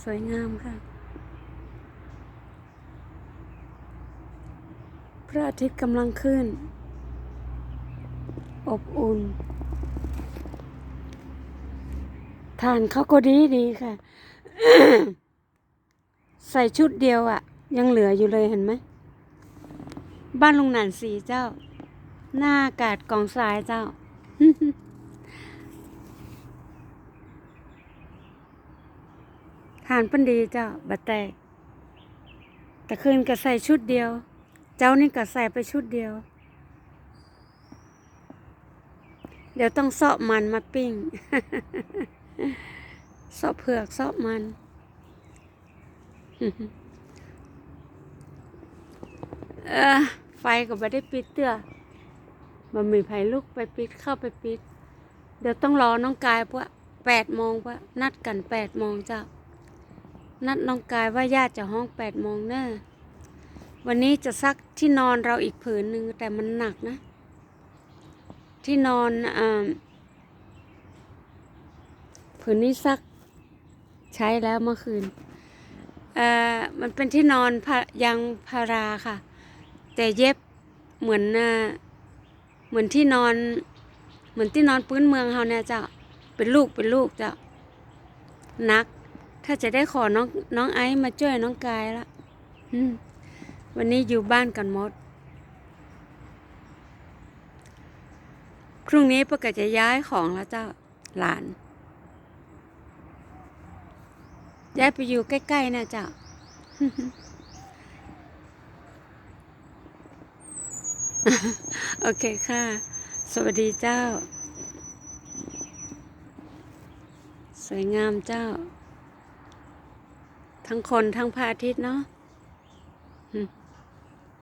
สวยงามค่ะ พระอาทิตย์กำลังขึ้น อบอุ่น ทานเขาก็ดีดีค่ะ ใส่ชุดเดียวอะ่ะ ยังเหลืออยู่เลยเห็นไหม บ้านลุงหนานสีเจ้า หน้าอากาศกองทรายเจ้า ทานเปันดีเจ้าบัดแตก แต่คืนก็ใส่ชุดเดียว เจ้านี่ก็ใส่ไปชุดเดียว เดี๋ยวต้องเสาะมันมาปิ้งเสาะเผือกเสาะมันเออไฟก็ไม่ได้ปิดเตื้อมันมีไผลุกไปปิดเข้าไปปิด เดี๋ยวต้องรอน้องกายพราะแปดโมงพราะนัดกันแปดโมงเจ้า นัดน้องกายว่าญาติจะห้องแปดโมงเนอะวันนี้จะซักที่นอนเราอีกผืนหนึ่งแต่มันหนักนะ ที่นอนอผืนนี้ซักใช้แล้วเมื่อคืนมันเป็นที่นอนยางพาราค่ะ แต่เย็บเหมือนเหมือนที่นอน เหมือนที่นอนพื้นเมืองเฮาเนี่ยเจ้าเป็นลูกเป็นลูกเจ้านัก ถ้าจะได้ขอน้องน้องไอซ์มาช่วยน้องกายละวันนี้อยู่บ้านกันหมด พรุ่งนี้ปกจะย้ายของแล้วเจ้าหลาน ย้ายไปอยู่ใกล้ๆนะเจ้าโอเคค่ะ สวัสดีเจ้า สวยงามเจ้า ทั้งคนทั้งพระอาทิตย์เนาะ